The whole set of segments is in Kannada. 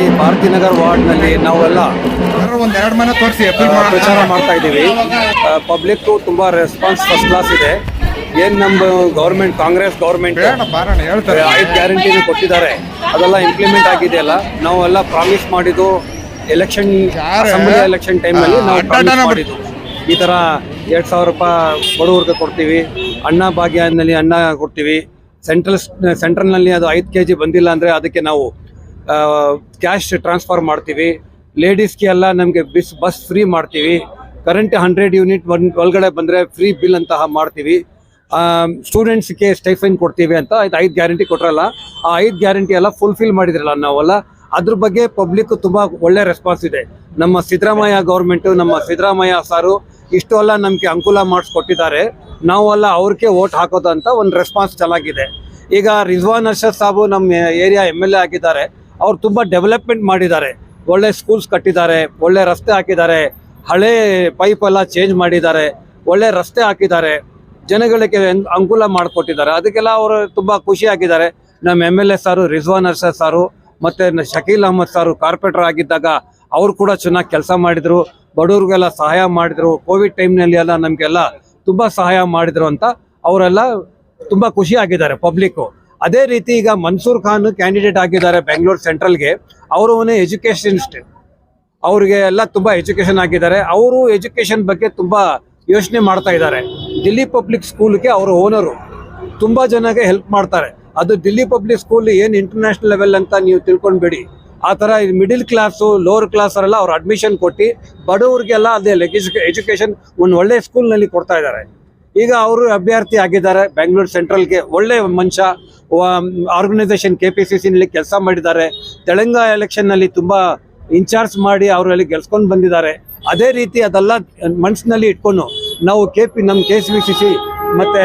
ಈ ವಾರ್ಡ್ನಲ್ಲಿ ನಾವೆಲ್ಲ ಒಂದ್ ಎರಡ್ ಮನೆ ತೋರಿಸಿ ಪ್ರಚಾರ ಮಾಡ್ತಾ ಇದ್ದೀವಿ. ಪಬ್ಲಿಕ್ ತುಂಬಾ ರೆಸ್ಪಾನ್ಸ್ ಫಸ್ಟ್ ಕ್ಲಾಸ್ ಇದೆ. ಏನ್ ನಮ್ಮ ಗೌರ್ಮೆಂಟ್ ಕಾಂಗ್ರೆಸ್ ಗೌರ್ಮೆಂಟ್ ಹೇಳ್ತಾರೆ. ಐದು ಗ್ಯಾರಂಟಿ ಕೊಟ್ಟಿದ್ದಾರೆ. ಅದೆಲ್ಲ ಇಂಪ್ಲಿಮೆಂಟ್ ಆಗಿದೆಯಲ್ಲ ನಾವೆಲ್ಲ ಪ್ರಾಮಿಸ್ ಮಾಡಿದ್ದು ಎಲೆಕ್ಷನ್ ಎಲೆಕ್ಷನ್ ಟೈಮ್ ನಾವು ಪ್ರಾಮಿಸ್ ಮಾಡಿದ್ದು. ಈ ತರ ಎರಡ್ ಸಾವಿರ ರೂಪಾಯಿ ಬಡವ್ರಿಗೆ ಕೊಡ್ತೀವಿ. ಅನ್ನ ಭಾಗ್ಯನಲ್ಲಿ ಅನ್ನ ಕೊಡ್ತೀವಿ. ಸೆಂಟ್ರಲ್ ಸೆಂಟ್ರಲ್ನಲ್ಲಿ ಅದು ಐದು ಕೆ ಜಿ ಬಂದಿಲ್ಲ ಅಂದ್ರೆ ಅದಕ್ಕೆ ನಾವು ಕ್ಯಾಶ್ ಟ್ರಾನ್ಸ್ಫರ್ ಮಾಡ್ತೀವಿ. ಲೇಡೀಸ್ಗೆ ಎಲ್ಲ ನಮಗೆ ಬಿಸ್ ಬಸ್ ಫ್ರೀ ಮಾಡ್ತೀವಿ. ಕರೆಂಟ್ ಹಂಡ್ರೆಡ್ ಯೂನಿಟ್ ಒನ್, ಒಳಗಡೆ ಬಂದರೆ ಫ್ರೀ ಬಿಲ್ ಅಂತ ಮಾಡ್ತೀವಿ. ಸ್ಟೂಡೆಂಟ್ಸ್ಗೆ ಸ್ಟೈಫೈನ್ ಕೊಡ್ತೀವಿ ಅಂತ ಇದು ಐದು ಗ್ಯಾರಂಟಿ ಕೊಟ್ರಲ್ಲ, ಆ ಐದು ಗ್ಯಾರಂಟಿ ಎಲ್ಲ ಫುಲ್ಫಿಲ್ ಮಾಡಿದ್ರಲ್ಲ ನಾವೆಲ್ಲ, ಅದ್ರ ಬಗ್ಗೆ ಪಬ್ಲಿಕ್ ತುಂಬ ಒಳ್ಳೆ ರೆಸ್ಪಾನ್ಸ್ ಇದೆ. ನಮ್ಮ ಸಿದ್ದರಾಮಯ್ಯ ಗೌರ್ಮೆಂಟು ನಮ್ಮ ಸಿದ್ದರಾಮಯ್ಯ ಸಾರು ಇಷ್ಟು ಎಲ್ಲ ನಮಗೆ ಅನುಕೂಲ ಮಾಡಿಸ್ಕೊಟ್ಟಿದ್ದಾರೆ. ನಾವೆಲ್ಲ ಅವ್ರಿಗೆ ಓಟ್ ಹಾಕೋದು ಅಂತ ಒಂದು ರೆಸ್ಪಾನ್ಸ್ ಚೆನ್ನಾಗಿದೆ. ಈಗ ರಿಜ್ವಾನ್ ಅರ್ಷದ್ ಸಾಬು ನಮ್ಮ ಏರಿಯಾ ಎಂ ಎಲ್ ಎ ಆಗಿದ್ದಾರೆ. ಅವ್ರು ತುಂಬ ಡೆವಲಪ್ಮೆಂಟ್ ಮಾಡಿದ್ದಾರೆ. ಒಳ್ಳೆ ಸ್ಕೂಲ್ಸ್ ಕಟ್ಟಿದ್ದಾರೆ, ಒಳ್ಳೆ ರಸ್ತೆ ಹಾಕಿದ್ದಾರೆ, ಹಳೆ ಪೈಪ್ ಎಲ್ಲ ಚೇಂಜ್ ಮಾಡಿದ್ದಾರೆ, ಒಳ್ಳೆ ರಸ್ತೆ ಹಾಕಿದ್ದಾರೆ, ಜನಗಳಿಗೆ ಅನುಕೂಲ ಮಾಡಿಕೊಟ್ಟಿದ್ದಾರೆ. ಅದಕ್ಕೆಲ್ಲ ಅವರು ತುಂಬ ಖುಷಿ ಆಗಿದ್ದಾರೆ. ನಮ್ಮ ಎಂ ಎಲ್ ಎ ಸಾರು ರಿಜ್ವಾನ್ ಅರ್ಷದ್ ಸಾರು, ಮತ್ತೆ ಶಕೀಲ್ ಅಹಮದ್ ಸಾರು ಕಾರ್ಪೊರೇಟರ್ ಆಗಿದ್ದಾಗ ಅವರು ಕೂಡ ಚೆನ್ನಾಗಿ ಕೆಲಸ ಮಾಡಿದ್ರು. ಬಡವ್ರಿಗೆಲ್ಲ ಸಹಾಯ ಮಾಡಿದ್ರು. ಕೋವಿಡ್ ಟೈಮ್ನಲ್ಲಿ ಎಲ್ಲ ನಮಗೆಲ್ಲ ತುಂಬಾ ಸಹಾಯ ಮಾಡಿದ್ರು ಅಂತ ಅವರೆಲ್ಲ ತುಂಬಾ ಖುಷಿ ಆಗಿದ್ದಾರೆ ಪಬ್ಲಿಕ್ ಅದೇ ರೀತಿ ಈಗ ಮನ್ಸೂರ್ ಖಾನ್ ಕ್ಯಾಂಡಿಡೇಟ್ ಆಗಿದ್ದಾರೆ ಬೆಂಗಳೂರು ಸೆಂಟ್ರಲ್ಗೆ ಅವರು ಎಜುಕೇಶನಿಸ್ಟ್ ಅವ್ರಿಗೆ ಎಲ್ಲ ತುಂಬಾ ಎಜುಕೇಶನ್ ಆಗಿದ್ದಾರೆ. ಅವರು ಎಜುಕೇಶನ್ ಬಗ್ಗೆ ತುಂಬಾ ಯೋಚನೆ ಮಾಡ್ತಾ ಇದ್ದಾರೆ. ದಿಲ್ಲಿ ಪಬ್ಲಿಕ್ ಸ್ಕೂಲ್ಗೆ ಅವರು ಓನರು ತುಂಬಾ ಜನಗೆ ಹೆಲ್ಪ್ ಮಾಡ್ತಾರೆ. ಅದು ದಿಲ್ಲಿ ಪಬ್ಲಿಕ್ ಸ್ಕೂಲ್ ಏನು ಇಂಟರ್ನ್ಯಾಷನಲ್ ಲೆವೆಲ್ ಅಂತ ನೀವು ತಿಳ್ಕೊಂಡ್ಬೇಡಿ. ಆ ಥರ ಮಿಡಿಲ್ ಕ್ಲಾಸು ಲೋವರ್ ಕ್ಲಾಸ್ ಅವರೆಲ್ಲ ಅವ್ರು ಅಡ್ಮಿಷನ್ ಕೊಟ್ಟು ಬಡವ್ರಿಗೆಲ್ಲ ಅದೇ ಎಜುಕೇಶನ್ ಒಂದು ಒಳ್ಳೆ ಸ್ಕೂಲ್ನಲ್ಲಿ ಕೊಡ್ತಾ ಇದ್ದಾರೆ. ಈಗ ಅವರು ಅಭ್ಯರ್ಥಿ ಆಗಿದ್ದಾರೆ ಬೆಂಗಳೂರು ಸೆಂಟ್ರಲ್ಗೆ ಒಳ್ಳೆ ಮನುಷ್ಯ. ಆರ್ಗನೈಸೇಷನ್ ಕೆ ಪಿ ಸಿ ಸಿನಲ್ಲಿ ಕೆಲಸ ಮಾಡಿದ್ದಾರೆ. ತೆಲಂಗಾಣ ಎಲೆಕ್ಷನ್ನಲ್ಲಿ ತುಂಬ ಇನ್ಚಾರ್ಜ್ ಮಾಡಿ ಅವರಲ್ಲಿ ಗೆಲ್ಸ್ಕೊಂಡು ಬಂದಿದ್ದಾರೆ. ಅದೇ ರೀತಿ ಅದೆಲ್ಲ ಮನಸ್ಸಿನಲ್ಲಿ ಇಟ್ಕೊಂಡು ನಾವು ಕೆ ಪಿ ನಮ್ಮ K C B C C ಮತ್ತು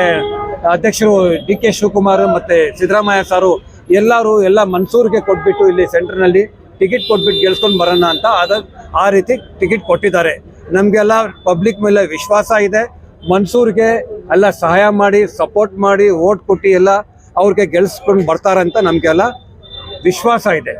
ಅಧ್ಯಕ್ಷರು ಡಿ ಕೆ ಶಿವಕುಮಾರ್ ಮತ್ತು ಸಿದ್ದರಾಮಯ್ಯ ಸಾರು ಎಲ್ಲರೂ ಎಲ್ಲ ಮನ್ಸೂರ್ಗೆ ಕೊಟ್ಬಿಟ್ಟು ಇಲ್ಲಿ ಸೆಂಟ್ರ್ನಲ್ಲಿ ಟಿಕೆಟ್ ಕೊಟ್ಬಿಟ್ಟು ಗೆಲ್ಸ್ಕೊಂಡು ಬರೋಣ ಅಂತ ಅದ ಆ ರೀತಿ ಟಿಕೆಟ್ ಕೊಟ್ಟಿದ್ದಾರೆ. ನಮಗೆಲ್ಲ ಪಬ್ಲಿಕ್ ಮೇಲೆ ವಿಶ್ವಾಸ ಇದೆ. ಮನ್ಸೂರ್ಗೆ ಎಲ್ಲ ಸಹಾಯ ಮಾಡಿ ಸಪೋರ್ಟ್ ಮಾಡಿ ಓಟ್ ಕೊಟ್ಟು ಎಲ್ಲ ಅವ್ರಿಗೆ ಗೆಲ್ಸ್ಕೊಂಡು ಬರ್ತಾರಂತ ನಮಗೆಲ್ಲ ವಿಶ್ವಾಸ ಇದೆ.